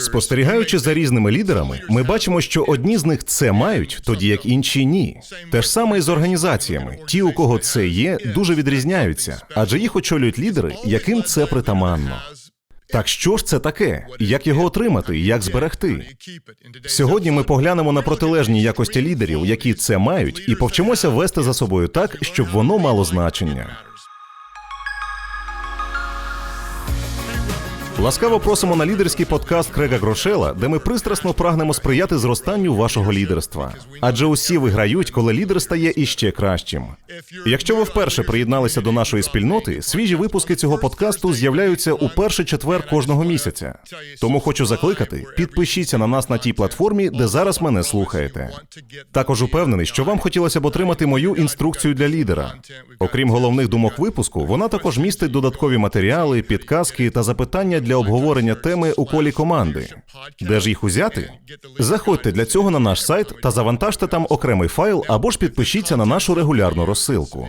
Спостерігаючи за різними лідерами, ми бачимо, що одні з них це мають, тоді як інші ні. Те ж саме і з організаціями. Ті, у кого це є, дуже відрізняються, адже їх очолюють лідери, яким це притаманно. Так що ж це таке? Як його отримати? Як зберегти? Сьогодні ми поглянемо на протилежні якості лідерів, які це мають, і повчимося вести за собою так, щоб воно мало значення. Ласкаво просимо на лідерський подкаст Крега Грошела, де ми пристрасно прагнемо сприяти зростанню вашого лідерства. Адже усі виграють, коли лідер стає іще кращим. Якщо ви вперше приєдналися до нашої спільноти, свіжі випуски цього подкасту з'являються у перший четвер кожного місяця. Тому хочу закликати, підпишіться на нас на тій платформі, де зараз мене слухаєте. Також упевнений, що вам хотілося б отримати мою інструкцію для лідера. Окрім головних думок випуску, вона також містить додаткові матеріали, підказки та запитання для обговорення теми у колі команди. Де ж їх узяти? Заходьте для цього на наш сайт та завантажте там окремий файл або ж підпишіться на нашу регулярну розсилку.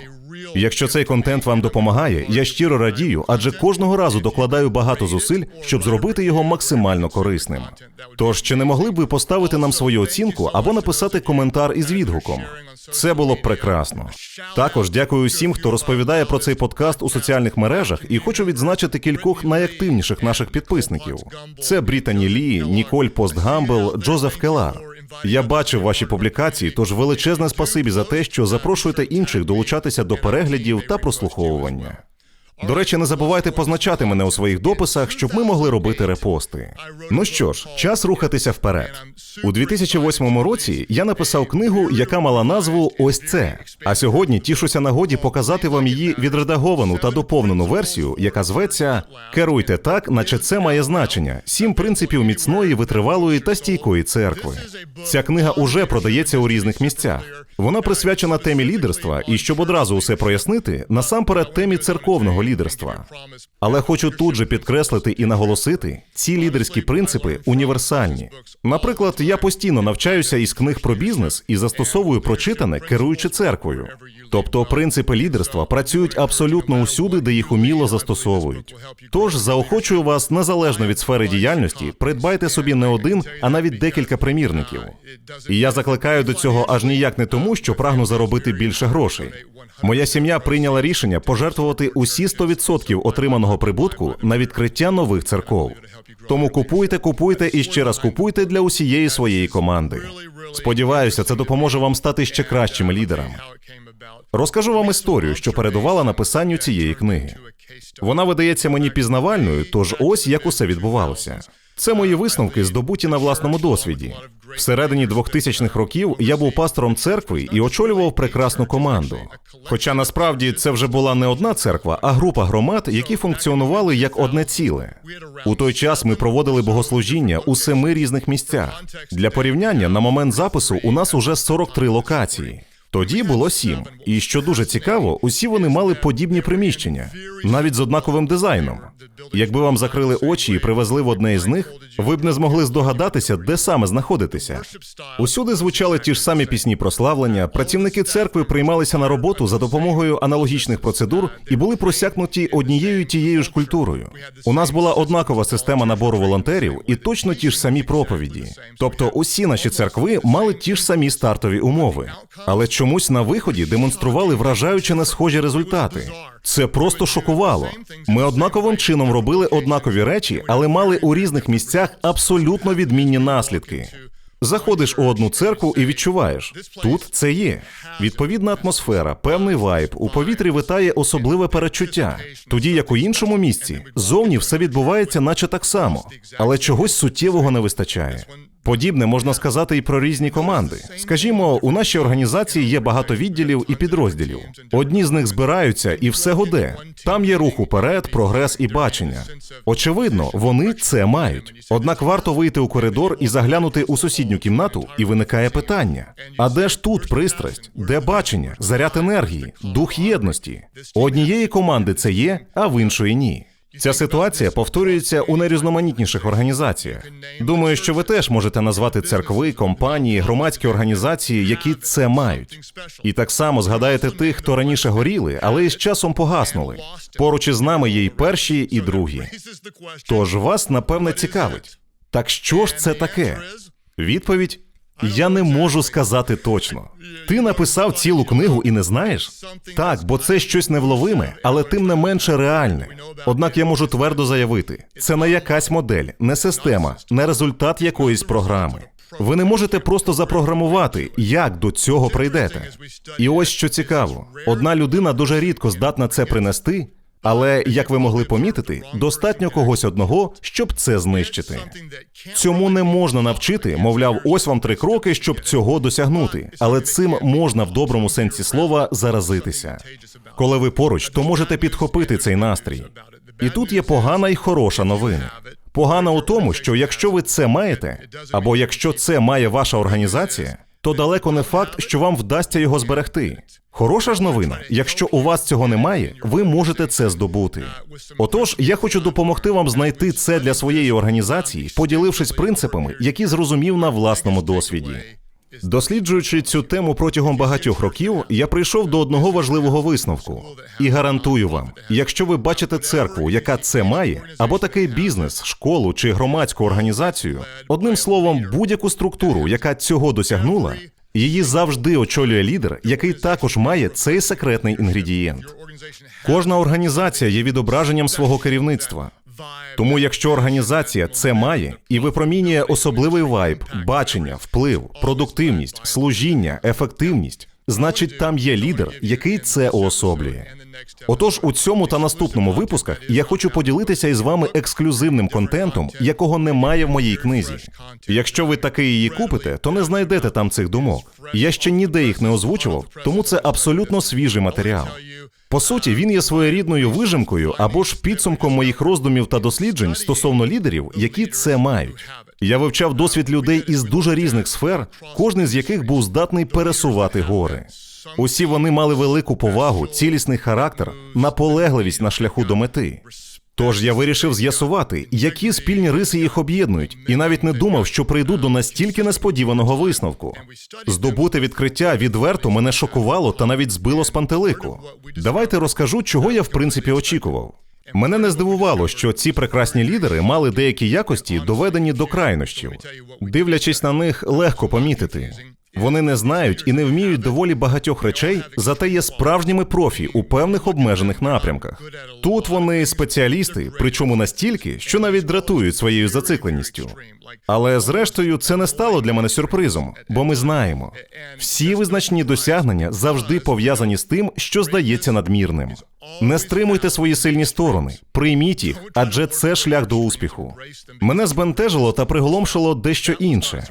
Якщо цей контент вам допомагає, я щиро радію, адже кожного разу докладаю багато зусиль, щоб зробити його максимально корисним. Тож чи не могли б ви поставити нам свою оцінку або написати коментар із відгуком? Це було б прекрасно. Також дякую всім, хто розповідає про цей подкаст у соціальних мережах, і хочу відзначити кількох найактивніших наших підписників. Це Брітані Лі, Ніколь Постгамбл, Джозеф Келар. Я бачив ваші публікації, тож величезне спасибі за те, що запрошуєте інших долучатися до переглядів та прослуховування. До речі, не забувайте позначати мене у своїх дописах, щоб ми могли робити репости. Ну що ж, час рухатися вперед. У 2008 році я написав книгу, яка мала назву Ось це. А сьогодні тішуся нагоді показати вам її відредаговану та доповнену версію, яка зветься Керуйте так, наче це має значення: сім принципів міцної, витривалої та стійкої церкви. Ця книга уже продається у різних місцях. Вона присвячена темі лідерства, і щоб одразу усе прояснити, насамперед темі церковного лідерства. Але хочу тут же підкреслити і наголосити, ці лідерські принципи універсальні. Наприклад, я постійно навчаюся із книг про бізнес і застосовую прочитане, керуючи церквою. Тобто принципи лідерства працюють абсолютно усюди, де їх уміло застосовують. Тож заохочую вас незалежно від сфери діяльності, придбайте собі не один, а навіть декілька примірників. І я закликаю до цього аж ніяк не тому, що прагну заробити більше грошей. Моя сім'я прийняла рішення пожертвувати усі 100% отриманого прибутку на відкриття нових церков. Тому купуйте, купуйте і ще раз купуйте для усієї своєї команди. Сподіваюся, це допоможе вам стати ще кращими лідерами. Розкажу вам історію, що передувала написанню цієї книги. Вона видається мені пізнавальною, тож ось як усе відбувалося. Це мої висновки, здобуті на власному досвіді. Всередині 2000-х років я був пастором церкви і очолював прекрасну команду. Хоча насправді це вже була не одна церква, а група громад, які функціонували як одне ціле. У той час ми проводили богослужіння у семи різних місцях. Для порівняння на момент запису у нас уже 43 локації. Тоді було сім. І що дуже цікаво, усі вони мали подібні приміщення, навіть з однаковим дизайном. Якби вам закрили очі і привезли в одне із них, ви б не змогли здогадатися, де саме знаходитися. Усюди звучали ті ж самі пісні прославлення. Працівники церкви приймалися на роботу за допомогою аналогічних процедур і були просякнуті однією тією ж культурою. У нас була однакова система набору волонтерів і точно ті ж самі проповіді. Тобто, усі наші церкви мали ті ж самі стартові умови, але чомусь на виході демонстрували вражаюче не схожі результати. Це просто шокувало. Ми однаковим чином робили однакові речі, але мали у різних місцях абсолютно відмінні наслідки. Заходиш у одну церкву і відчуваєш, тут це є. Відповідна атмосфера, певний вайб, у повітрі витає особливе перечуття. Тоді як у іншому місці, зовні все відбувається, наче так само, але чогось суттєвого не вистачає. Подібне можна сказати і про різні команди. Скажімо, у нашій організації є багато відділів і підрозділів. Одні з них збираються, і все годе. Там є рух уперед, прогрес і бачення. Очевидно, вони це мають. Однак варто вийти у коридор і заглянути у сусідню кімнату, і виникає питання: а де ж тут пристрасть, де бачення, заряд енергії, дух єдності? У однієї команди це є, а в іншої ні. Ця ситуація повторюється у найрізноманітніших організаціях. Думаю, що ви теж можете назвати церкви, компанії, громадські організації, які це мають. І так само згадаєте тих, хто раніше горіли, але із часом погаснули. Поруч із нами є і перші, і другі. Тож вас напевне цікавить. Так що ж це таке? Відповідь: я не можу сказати точно. Ти написав цілу книгу і не знаєш? Так, бо це щось невловиме, але тим не менше реальне. Однак я можу твердо заявити: це не якась модель, не система, не результат якоїсь програми. Ви не можете просто запрограмувати, як до цього прийдете. І ось що цікаво: одна людина дуже рідко здатна це принести, але як ви могли помітити, достатньо когось одного, щоб це знищити. Цьому не можна навчити, мовляв, ось вам три кроки, щоб цього досягнути. Але цим можна в доброму сенсі слова заразитися. Коли ви поруч, то можете підхопити цей настрій. І тут є погана і хороша новина. Погана у тому, що якщо ви це маєте, або якщо це має ваша організація, то далеко не факт, що вам вдасться його зберегти. Хороша ж новина, якщо у вас цього немає, ви можете це здобути. Отож, я хочу допомогти вам знайти це для своєї організації, поділившись принципами, які зрозумів на власному досвіді. Досліджуючи цю тему протягом багатьох років, я прийшов до одного важливого висновку і гарантую вам, якщо ви бачите церкву, яка це має, або такий бізнес, школу чи громадську організацію, одним словом, будь-яку структуру, яка цього досягнула, її завжди очолює лідер, який також має цей секретний інгредієнт. Кожна організація є відображенням свого керівництва. Тому, якщо організація це має і випромінює особливий вайб, бачення, вплив, продуктивність, служіння, ефективність, значить там є лідер, який це уособлює. Отож, у цьому та наступному випусках я хочу поділитися із вами ексклюзивним контентом, якого немає в моїй книзі. Якщо ви таки її купите, то не знайдете там цих думок. Я ще ніде їх не озвучував, тому це абсолютно свіжий матеріал. По суті, він є своєрідною вижимкою або ж підсумком моїх роздумів та досліджень стосовно лідерів, які це мають. Я вивчав досвід людей із дуже різних сфер, кожен з яких був здатний пересувати гори. Усі вони мали велику повагу, цілісний характер, наполегливість на шляху до мети. Тож я вирішив з'ясувати, які спільні риси їх об'єднують, і навіть не думав, що прийду до настільки несподіваного висновку. Здобути відкриття відверто мене шокувало та навіть збило з пантелику. Давайте розкажу, чого я в принципі очікував. Мене не здивувало, що ці прекрасні лідери мали деякі якості, доведені до крайнощів. Дивлячись на них, легко помітити. Вони не знають і не вміють доволі багатьох речей, зате є справжніми профі у певних обмежених напрямках. Тут вони спеціалісти, причому настільки, що навіть дратують своєю зацикленістю. Але зрештою це не стало для мене сюрпризом, бо ми знаємо, всі визначні досягнення завжди пов'язані з тим, що здається надмірним. Не стримуйте свої сильні сторони, прийміть їх, адже це шлях до успіху. Мене збентежило та приголомшило дещо інше.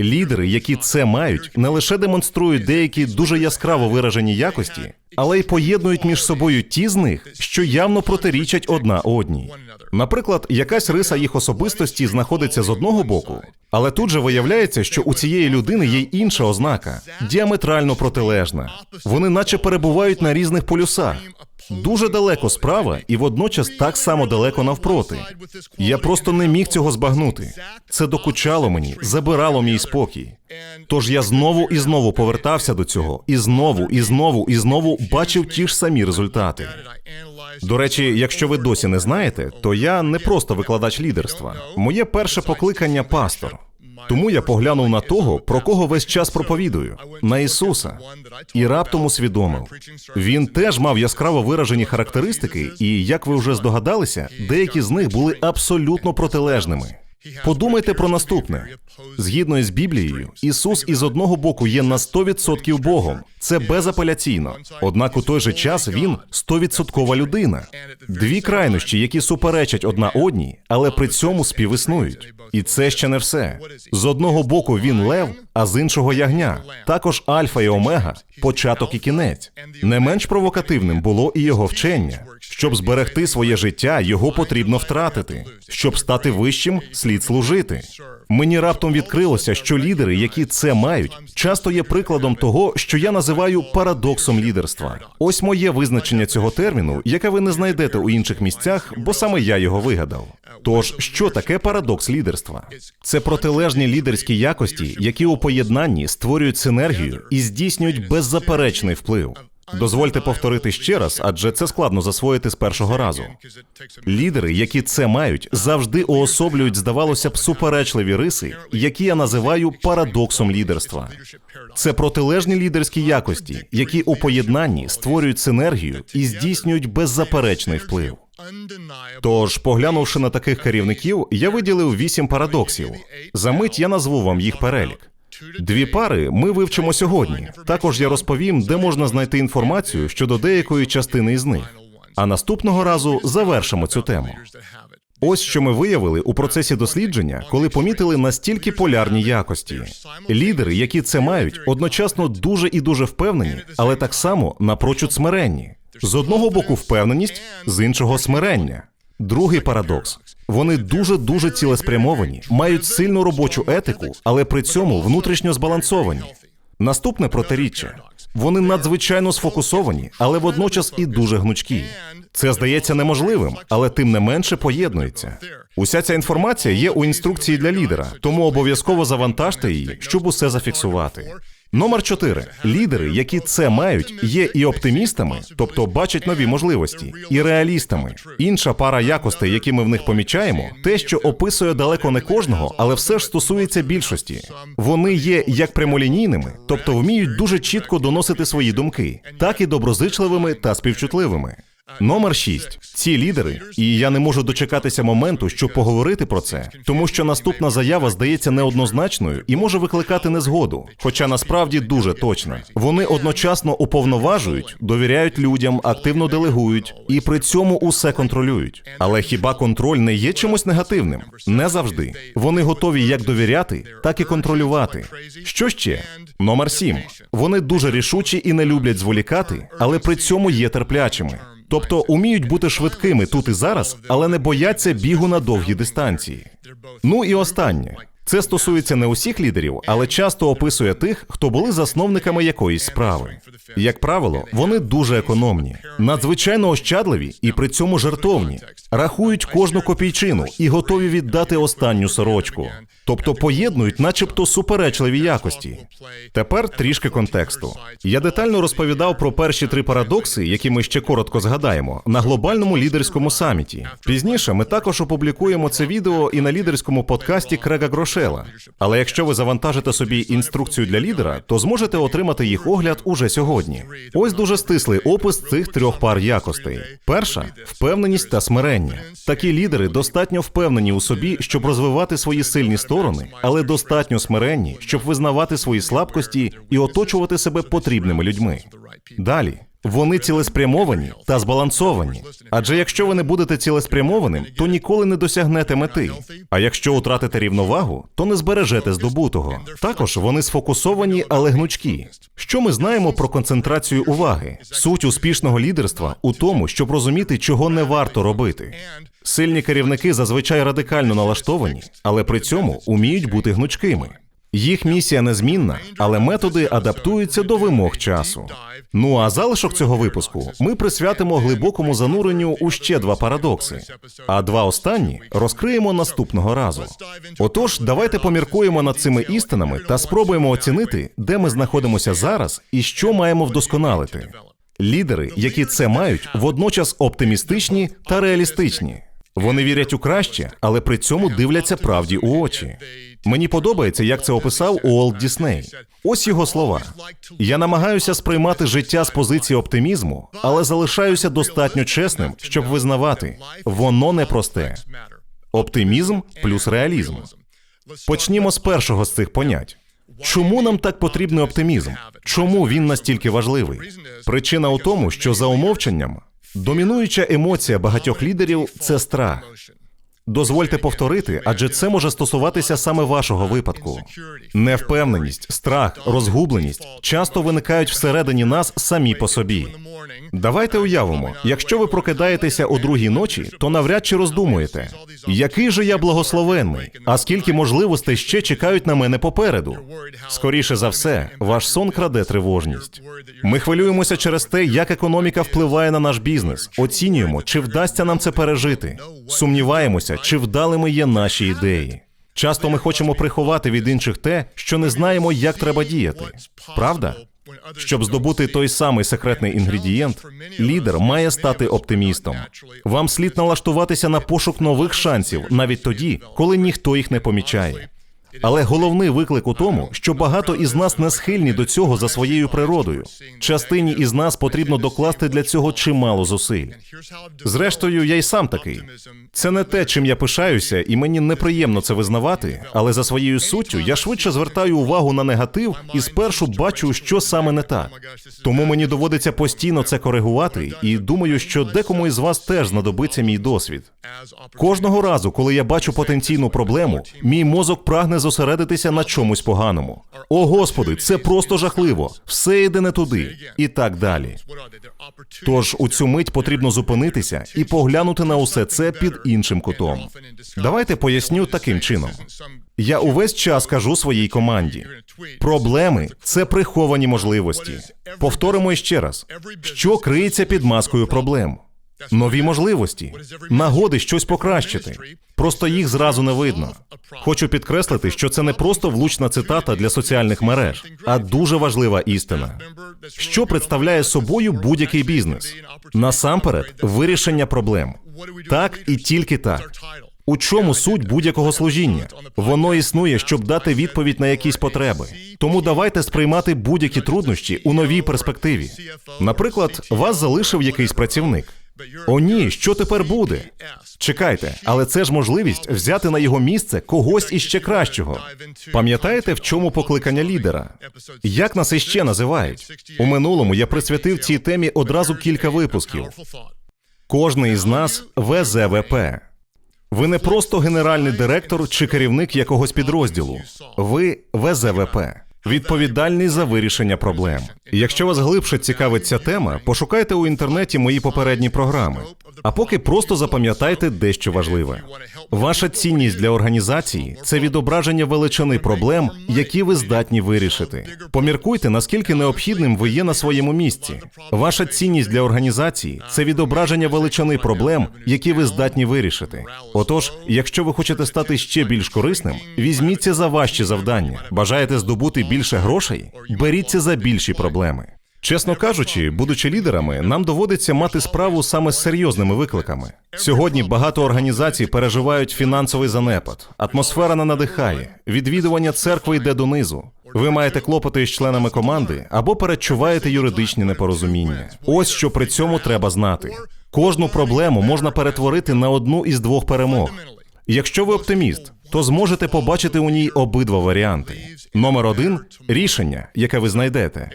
Лідери, які це мають, не лише демонструють деякі дуже яскраво виражені якості, але й поєднують між собою ті з них, що явно протирічать одна одній. Наприклад, якась риса їх особистості знаходиться з одного боку, але тут же виявляється, що у цієї людини є інша ознака, діаметрально протилежна. Вони наче перебувають на різних полюсах. Дуже далеко справа і водночас так само далеко навпроти. Я просто не міг цього збагнути. Це докучало мені, забирало мій спокій. Тож я знову і знову повертався до цього, і знову, і знову, і знову бачив ті ж самі результати. До речі, якщо ви досі не знаєте, то я не просто викладач лідерства. Моє перше покликання пастор. Тому я поглянув на того, про кого весь час проповідую, на Ісуса, і раптом усвідомив. Він теж мав яскраво виражені характеристики, і як ви вже здогадалися, деякі з них були абсолютно протилежними. Подумайте про наступне: згідно із Біблією, Ісус із одного боку є на 100% Богом. Це безапеляційно. Однак у той же час він 100% людина. Дві крайнощі, які суперечать одна одній, але при цьому співіснують. І це ще не все. З одного боку він лев, а з іншого ягня. Також альфа і омега, початок і кінець. Не менш провокативним було і його вчення. Щоб зберегти своє життя, його потрібно втратити. Щоб стати вищим, слід служити. Мені раптом відкрилося, що лідери, які це мають, часто є прикладом того, що я називаю парадоксом лідерства. Ось моє визначення цього терміну, яке ви не знайдете у інших місцях, бо саме я його вигадав. Тож, що таке парадокс лідерства? Це протилежні лідерські якості, які у поєднанні створюють синергію і здійснюють беззаперечний вплив. Дозвольте повторити ще раз, адже це складно засвоїти з першого разу. Лідери, які це мають, завжди уособлюють, здавалося б, суперечливі риси, які я називаю парадоксом лідерства. Це протилежні лідерські якості, які у поєднанні створюють синергію і здійснюють беззаперечний вплив. Тож, поглянувши на таких керівників, я виділив вісім парадоксів. За мить я назву вам їх перелік. Дві пари ми вивчимо сьогодні. Також я розповім, де можна знайти інформацію щодо деякої частини із них. А наступного разу завершимо цю тему. Ось що ми виявили у процесі дослідження, коли помітили настільки полярні якості. Лідери, які це мають, одночасно дуже і дуже впевнені, але так само напрочуд смиренні. З одного боку впевненість, з іншого смирення. Другий парадокс: вони дуже дуже цілеспрямовані, мають сильну робочу етику, але при цьому внутрішньо збалансовані. Наступне протиріччя: вони надзвичайно сфокусовані, але водночас і дуже гнучкі. Це здається неможливим, але тим не менше поєднується. Уся ця інформація є у інструкції для лідера, тому обов'язково завантажте її, щоб усе зафіксувати. Номер 4. лідери, які це мають, є і оптимістами, тобто бачать нові можливості, і реалістами. Інша пара якостей, які ми в них помічаємо, те, що описує далеко не кожного, але все ж стосується більшості. Вони є як прямолінійними, тобто вміють дуже чітко доносити свої думки, так і доброзичливими та співчутливими. Номер 6. Ці лідери, і я не можу дочекатися моменту, щоб поговорити про це, тому що наступна заява здається неоднозначною і може викликати незгоду, хоча насправді дуже точна. Вони одночасно уповноважують, довіряють людям, активно делегують і при цьому усе контролюють. Але хіба контроль не є чимось негативним? Не завжди. Вони готові як довіряти, так і контролювати. Що ще? Номер 7. Вони дуже рішучі і не люблять зволікати, але при цьому є терплячими. Тобто уміють бути швидкими тут і зараз, але не бояться бігу на довгі дистанції. Ну і останнє. Це стосується не усіх лідерів, але часто описує тих, хто були засновниками якоїсь справи. Як правило, вони дуже економні, надзвичайно ощадливі і при цьому жертовні, рахують кожну копійчину і готові віддати останню сорочку, тобто поєднують, начебто, суперечливі якості. Тепер трішки контексту. Я детально розповідав про перші три парадокси, які ми ще коротко згадаємо, на глобальному лідерському саміті. Пізніше ми також опублікуємо це відео і на лідерському подкасті Крега Грошела. Але якщо ви завантажите собі інструкцію для лідера, то зможете отримати їх огляд уже сьогодні. Ось дуже стислий опис цих трьох пар якостей. Перша впевненість та смирення. Такі лідери достатньо впевнені у собі, щоб розвивати свої сильні сторони, але достатньо смиренні, щоб визнавати свої слабкості і оточувати себе потрібними людьми. Далі. Вони цілеспрямовані та збалансовані. Адже якщо ви не будете цілеспрямованим, то ніколи не досягнете мети. А якщо втратите рівновагу, то не збережете здобутого. Також вони сфокусовані, але гнучкі. Що ми знаємо про концентрацію уваги? Суть успішного лідерства у тому, щоб розуміти, чого не варто робити. Сильні керівники зазвичай радикально налаштовані, але при цьому уміють бути гнучкими. Їх місія незмінна, але методи адаптуються до вимог часу. Ну а залишок цього випуску ми присвятимо глибокому зануренню у ще два парадокси. А два останні розкриємо наступного разу. Отож, давайте поміркуємо над цими істинами та спробуємо оцінити, де ми знаходимося зараз і що маємо вдосконалити. Лідери, які це мають, водночас оптимістичні та реалістичні. Вони вірять у краще, але при цьому дивляться правді у очі. Мені подобається, як це описав Уолт Дісней. Ось його слова. Я намагаюся сприймати життя з позиції оптимізму, але залишаюся достатньо чесним, щоб визнавати, воно непросте. Оптимізм плюс реалізм. Почнімо з першого з цих понять. Чому нам так потрібний оптимізм? Чому він настільки важливий? Причина у тому, що за умовченням домінуюча емоція багатьох лідерів це страх. Дозвольте повторити, адже це може стосуватися саме вашого випадку. Невпевненість, страх, розгубленість часто виникають всередині нас самі по собі. Давайте уявимо, якщо ви прокидаєтеся о другій ночі, то навряд чи роздумуєте, який же я благословенний, а скільки можливостей ще чекають на мене попереду. Скоріше за все, ваш сон краде тривожність. Ми хвилюємося через те, як економіка впливає на наш бізнес. Оцінюємо, чи вдасться нам це пережити. Сумніваємося, чи вдалими є наші ідеї. Часто ми хочемо приховати від інших те, що не знаємо, як треба діяти. Правда? Щоб здобути той самий секретний інгредієнт, лідер має стати оптимістом. Вам слід налаштуватися на пошук нових шансів навіть тоді, коли ніхто їх не помічає. Але головний виклик у тому, що багато із нас не схильні до цього за своєю природою. Частині із нас потрібно докласти для цього чимало зусиль. Зрештою, я й сам такий. Це не те, чим я пишаюся, і мені неприємно це визнавати, але за своєю суттю я швидше звертаю увагу на негатив і спершу бачу, що саме не так. Тому мені доводиться постійно це коригувати, і думаю, що декому із вас теж знадобиться мій досвід. Кожного разу, коли я бачу потенційну проблему, мій мозок прагне зосередитися на чомусь поганому. О Господи, це просто жахливо, все йде не туди, і так далі. Тож у цю мить потрібно зупинитися і поглянути на усе це під іншим кутом. Давайте поясню таким чином. Я увесь час кажу своїй команді: проблеми це приховані можливості. Повторимо іще раз, що криється під маскою проблем. Нові можливості, нагоди щось покращити. Просто їх зразу не видно. Хочу підкреслити, що це не просто влучна цитата для соціальних мереж, а дуже важлива істина. Що представляє собою будь-який бізнес? Насамперед, вирішення проблем. Так і тільки так. У чому суть будь-якого служіння? Воно існує, щоб дати відповідь на якісь потреби. Тому давайте сприймати будь-які труднощі у новій перспективі. Наприклад, вас залишив якийсь працівник. О, ні, що тепер буде? Чекайте, але це ж можливість взяти на його місце когось іще кращого. Пам'ятаєте, в чому покликання лідера? Як нас іще називають? У минулому я присвятив цій темі одразу кілька випусків. Кожний із нас ВЗВП. Ви не просто генеральний директор чи керівник якогось підрозділу. Ви ВЗВП. Відповідальний за вирішення проблем. Якщо вас глибше цікавить ця тема, пошукайте у інтернеті мої попередні програми. А поки просто запам'ятайте дещо важливе. Ваша цінність для організації це відображення величини проблем, які ви здатні вирішити. Поміркуйте, наскільки необхідним ви є на своєму місці. Ваша цінність для організації це відображення величини проблем, які ви здатні вирішити. Отож, якщо ви хочете стати ще більш корисним, візьміться за важчі завдання. Бажаєте здобути більше грошей? Беріться за більші проблеми. Чесно кажучи, будучи лідерами, нам доводиться мати справу саме з серйозними викликами. Сьогодні багато організацій переживають фінансовий занепад, атмосфера не надихає, відвідування церкви йде донизу. Ви маєте клопоти із членами команди або передчуваєте юридичні непорозуміння. Ось що при цьому треба знати. Кожну проблему можна перетворити на одну із двох перемог. Якщо ви оптиміст, то зможете побачити у ній обидва варіанти. Номер один рішення, яке ви знайдете.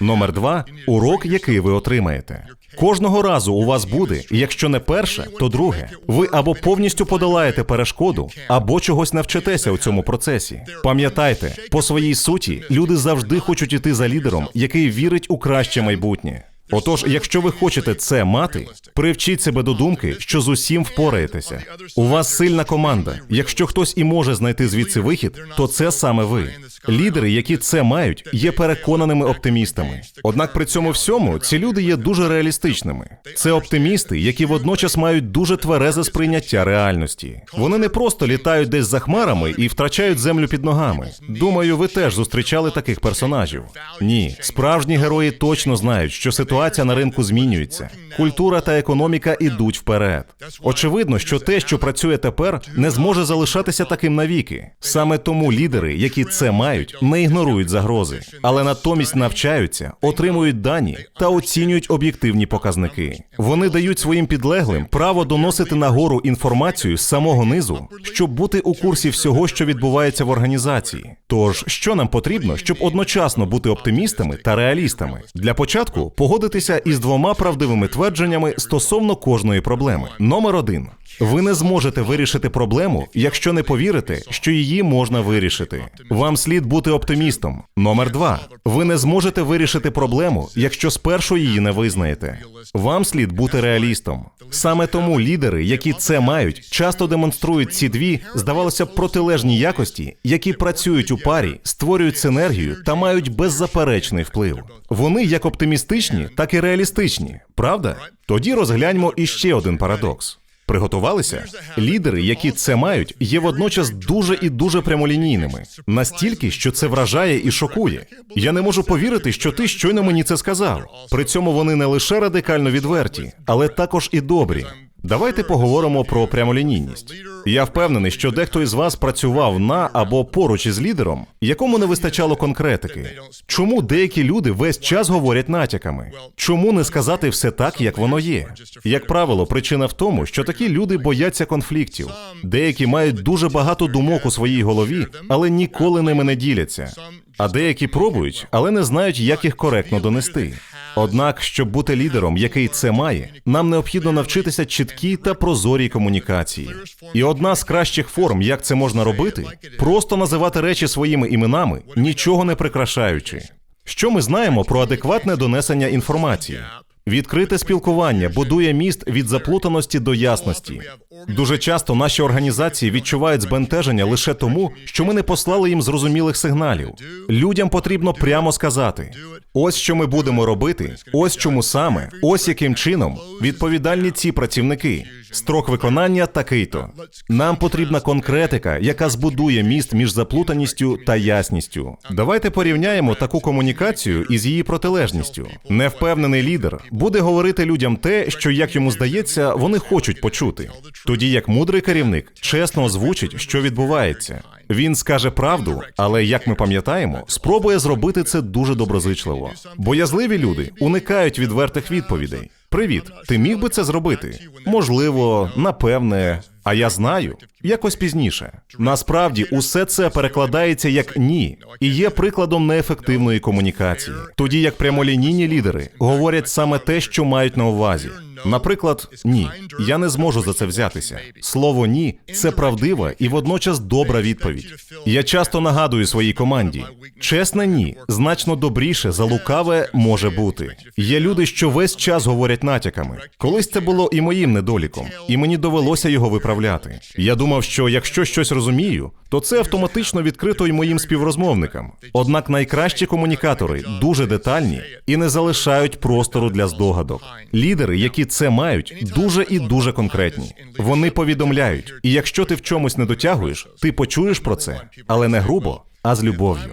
Номер два урок, який ви отримаєте. Кожного разу у вас буде, якщо не перше, то друге. Ви або повністю подолаєте перешкоду, або чогось навчитеся у цьому процесі. Пам'ятайте, по своїй суті, люди завжди хочуть іти за лідером, який вірить у краще майбутнє. Отож, якщо ви хочете це мати, привчіть себе до думки, що з усім впораєтеся. У вас сильна команда. Якщо хтось і може знайти звідси вихід, то це саме ви. Лідери, які це мають, є переконаними оптимістами. Однак при цьому всьому ці люди є дуже реалістичними. Це оптимісти, які водночас мають дуже тверезе сприйняття реальності. Вони не просто літають десь за хмарами і втрачають землю під ногами. Думаю, ви теж зустрічали таких персонажів. Ні, справжні герої точно знають, що ситуація на ринку змінюється. Культура та економіка ідуть вперед. Очевидно, що те, що працює тепер, не зможе залишатися таким навіки. Саме тому лідери, які це мають, не ігнорують загрози, але натомість навчаються, отримують дані та оцінюють об'єктивні показники. Вони дають своїм підлеглим право доносити нагору інформацію з самого низу, щоб бути у курсі всього, що відбувається в організації. Тож, що нам потрібно, щоб одночасно бути оптимістами та реалістами? Для початку погодитися із двома правдивими твердженнями стосовно кожної проблеми. Номер один Ви не зможете вирішити проблему, якщо не повірите, що її можна вирішити. Вам слід бути оптимістом. Номер два. Ви не зможете вирішити проблему, якщо спершу її не визнаєте. Вам слід бути реалістом. Саме тому лідери, які це мають, часто демонструють ці дві, здавалося б, протилежні якості, які працюють у парі, створюють синергію та мають беззаперечний вплив. Вони як оптимістичні, так і реалістичні. Правда? Тоді розгляньмо іще один парадокс. Приготувалися? Лідери, які це мають, є водночас дуже і дуже прямолінійними. Настільки, що це вражає і шокує. Я не можу повірити, що ти щойно мені це сказав. При цьому вони не лише радикально відверті, але також і добрі. Давайте поговоримо про прямолінійність. Я впевнений, що дехто із вас працював на або поруч із лідером, якому не вистачало конкретики. Чому деякі люди весь час говорять натяками? Чому не сказати все так, як воно є? Як правило, причина в тому, що такі люди бояться конфліктів. Деякі мають дуже багато думок у своїй голові, але ніколи ними не діляться. А деякі пробують, але не знають, як їх коректно донести. Однак, щоб бути лідером, який це має, нам необхідно навчитися чіткій та прозорій комунікації. І одна з кращих форм, як це можна робити, просто називати речі своїми іменами, нічого не прикрашаючи. Що ми знаємо про адекватне донесення інформації? Відкрите спілкування будує міст від заплутаності до ясності. Дуже часто наші організації відчувають збентеження лише тому, що ми не послали їм зрозумілих сигналів. Людям потрібно прямо сказати: ось що ми будемо робити, ось чому саме, ось яким чином відповідальні ці працівники. Строк виконання такий-то. Нам потрібна конкретика, яка збудує міст між заплутаністю та ясністю. Давайте порівняємо таку комунікацію із її протилежністю. Невпевнений лідер буде говорити людям те, що, як йому здається, вони хочуть почути. Тоді як мудрий керівник чесно озвучить, що відбувається. Він скаже правду, але як ми пам'ятаємо, спробує зробити це дуже доброзичливо. Боязливі люди уникають відвертих відповідей. Привіт, ти міг би це зробити? Можливо, напевне, а я знаю. Якось пізніше. Насправді, усе це перекладається як ні і є прикладом неефективної комунікації. Тоді як прямолінійні лідери говорять саме те, що мають на увазі. Наприклад, ні, я не зможу за це взятися. Слово ні це правдива і водночас добра відповідь. Я часто нагадую своїй команді: чесне ні значно добріше за лукаве може бути. Є люди, що весь час говорять натяками. Колись це було і моїм недоліком, і мені довелося його виправляти. Я думав, що якщо щось розумію, то це автоматично відкрито й моїм співрозмовникам. Однак найкращі комунікатори дуже детальні і не залишають простору для здогадок. Лідери, які це мають, дуже і дуже конкретні. Вони повідомляють, і якщо ти в чомусь не дотягуєш, ти почуєш про це, але не грубо, а з любов'ю.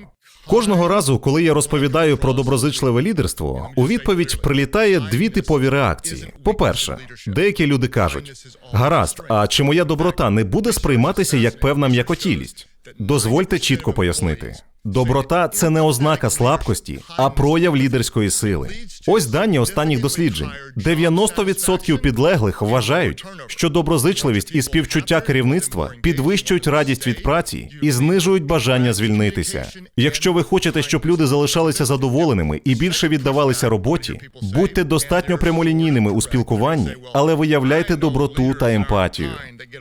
Кожного разу, коли я розповідаю про доброзичливе лідерство, у відповідь прилітає дві типові реакції. По-перше, деякі люди кажуть: гаразд, а чи моя доброта не буде сприйматися як певна м'якотілість? Дозвольте чітко пояснити. Доброта це не ознака слабкості, а прояв лідерської сили. Ось дані останніх досліджень: 90% підлеглих вважають, що доброзичливість і співчуття керівництва підвищують радість від праці і знижують бажання звільнитися. Якщо ви хочете, щоб люди залишалися задоволеними і більше віддавалися роботі, будьте достатньо прямолінійними у спілкуванні, але виявляйте доброту та емпатію.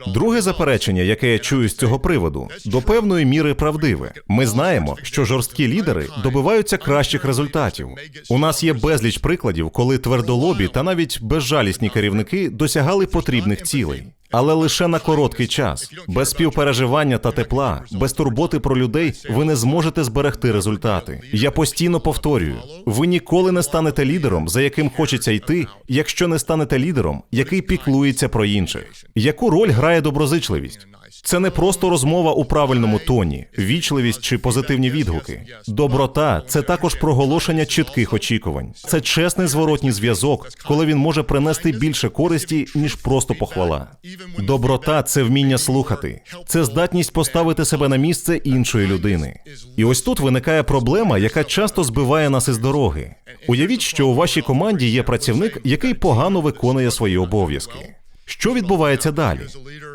Друге заперечення, яке я чую з цього приводу, до певної міри правдиве. Ми знаємо, що жорсткі лідери добиваються кращих результатів. У нас є безліч прикладів, коли твердолобі та навіть безжалісні керівники досягали потрібних цілей. Але лише на короткий час, без співпереживання та тепла, без турботи про людей, ви не зможете зберегти результати. Я постійно повторюю: ви ніколи не станете лідером, за яким хочеться йти, якщо не станете лідером, який піклується про інших. Яку роль грає доброзичливість? Це не просто розмова у правильному тоні, вічливість чи позитивні відгуки. Доброта це також проголошення чітких очікувань. Це чесний зворотній зв'язок, коли він може принести більше користі ніж просто похвала. Доброта це вміння слухати, це здатність поставити себе на місце іншої людини. І ось тут виникає проблема, яка часто збиває нас із дороги. Уявіть, що у вашій команді є працівник, який погано виконує свої обов'язки. Що відбувається далі?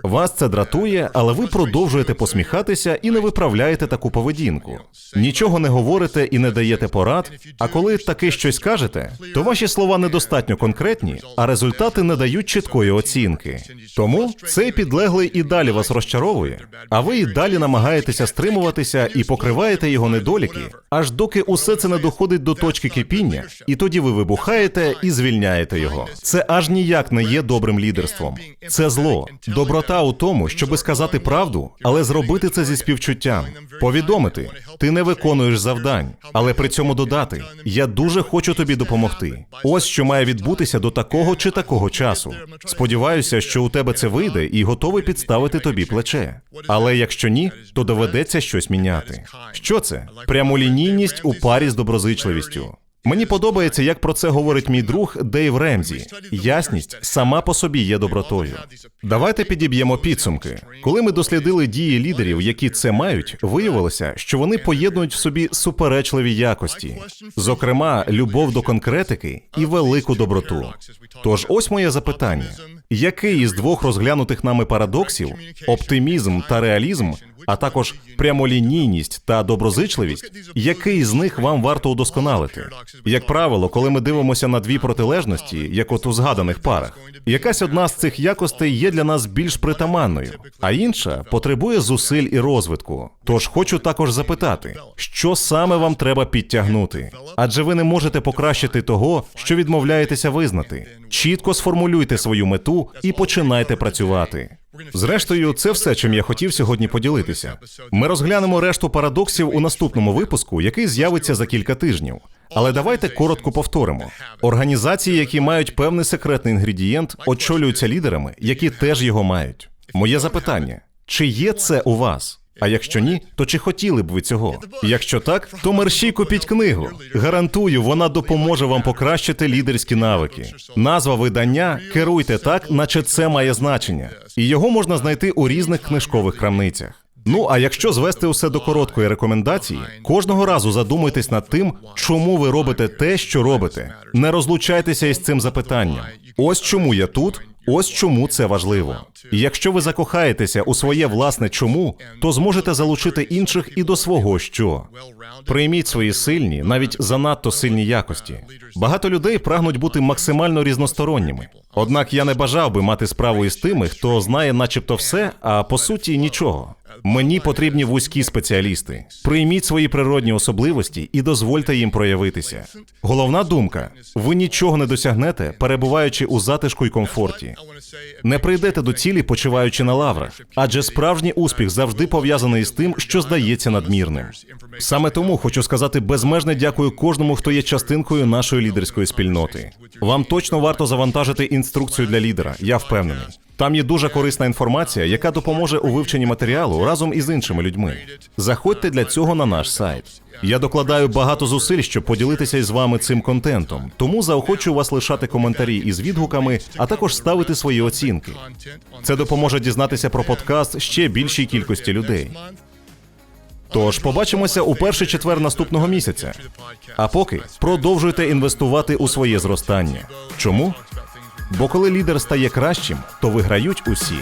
Вас це дратує, але ви продовжуєте посміхатися і не виправляєте таку поведінку. Нічого не говорите і не даєте порад. А коли таки щось кажете, то ваші слова недостатньо конкретні, а результати не дають чіткої оцінки. Тому цей підлеглий і далі вас розчаровує, а ви і далі намагаєтеся стримуватися і покриваєте його недоліки, аж доки усе це не доходить до точки кипіння, і тоді ви вибухаєте і звільняєте його. Це аж ніяк не є добрим лідерством. Це зло. Доброта у тому, щоби сказати правду, але зробити це зі співчуттям. Повідомити, ти не виконуєш завдань, але при цьому додати: я дуже хочу тобі допомогти. Ось що має відбутися до такого чи такого часу. Сподіваюся, що у тебе це вийде і готовий підставити тобі плече. Але якщо ні, то доведеться щось міняти. Що це? Прямолінійність у парі з доброзичливістю. Мені подобається, як про це говорить мій друг Дейв Ремзі. Ясність сама по собі є добротою. Давайте підіб'ємо підсумки. Коли ми дослідили дії лідерів, які це мають, виявилося, що вони поєднують в собі суперечливі якості, зокрема, любов до конкретики і велику доброту. Тож, ось моє запитання: який із двох розглянутих нами парадоксів оптимізм та реалізм, а також прямолінійність та доброзичливість, який з них вам варто удосконалити? Як правило, коли ми дивимося на дві протилежності, як от у згаданих парах, якась одна з цих якостей є для нас більш притаманною, а інша потребує зусиль і розвитку. Тож хочу також запитати, що саме вам треба підтягнути? Адже ви не можете покращити того, що відмовляєтеся визнати. Чітко сформулюйте свою мету і починайте працювати. Зрештою, це все, чим я хотів сьогодні поділитися. Ми розглянемо решту парадоксів у наступному випуску, який з'явиться за кілька тижнів. Але давайте коротко повторимо: організації, які мають певний секретний інгредієнт, очолюються лідерами, які теж його мають. Моє запитання: чи є це у вас? А якщо ні, то чи хотіли б ви цього? Якщо так, то мерщій купіть книгу. Гарантую, вона допоможе вам покращити лідерські навики. Назва видання керуйте так, наче це має значення, і його можна знайти у різних книжкових крамницях. Ну а якщо звести усе до короткої рекомендації, кожного разу задумайтесь над тим, чому ви робите те, що робите. Не розлучайтеся із цим запитанням. Ось чому я тут. Ось чому це важливо. Якщо ви закохаєтеся у своє власне чому, то зможете залучити інших і до свого що. Прийміть свої сильні, навіть занадто сильні якості. Багато людей прагнуть бути максимально різносторонніми. Однак я не бажав би мати справу із тими, хто знає, начебто, все, а по суті нічого. Мені потрібні вузькі спеціалісти. Прийміть свої природні особливості і дозвольте їм проявитися. Головна думка: ви нічого не досягнете, перебуваючи у затишку й комфорті. Не прийдете до цілі, почиваючи на лаврах, адже справжній успіх завжди пов'язаний із тим, що здається надмірним. Саме тому хочу сказати безмежне дякую кожному, хто є частинкою нашої лідерської спільноти. Вам точно варто завантажити інструкцію для лідера. Я впевнений. Там є дуже корисна інформація, яка допоможе у вивченні матеріалу разом із іншими людьми. Заходьте для цього на наш сайт. Я докладаю багато зусиль, щоб поділитися із вами цим контентом. Тому заохочую вас лишати коментарі із відгуками, а також ставити свої оцінки. Це допоможе дізнатися про подкаст ще більшій кількості людей. Тож побачимося у перший четвер наступного місяця. А поки продовжуйте інвестувати у своє зростання. Чому? Бо коли лідер стає кращим, то виграють усі.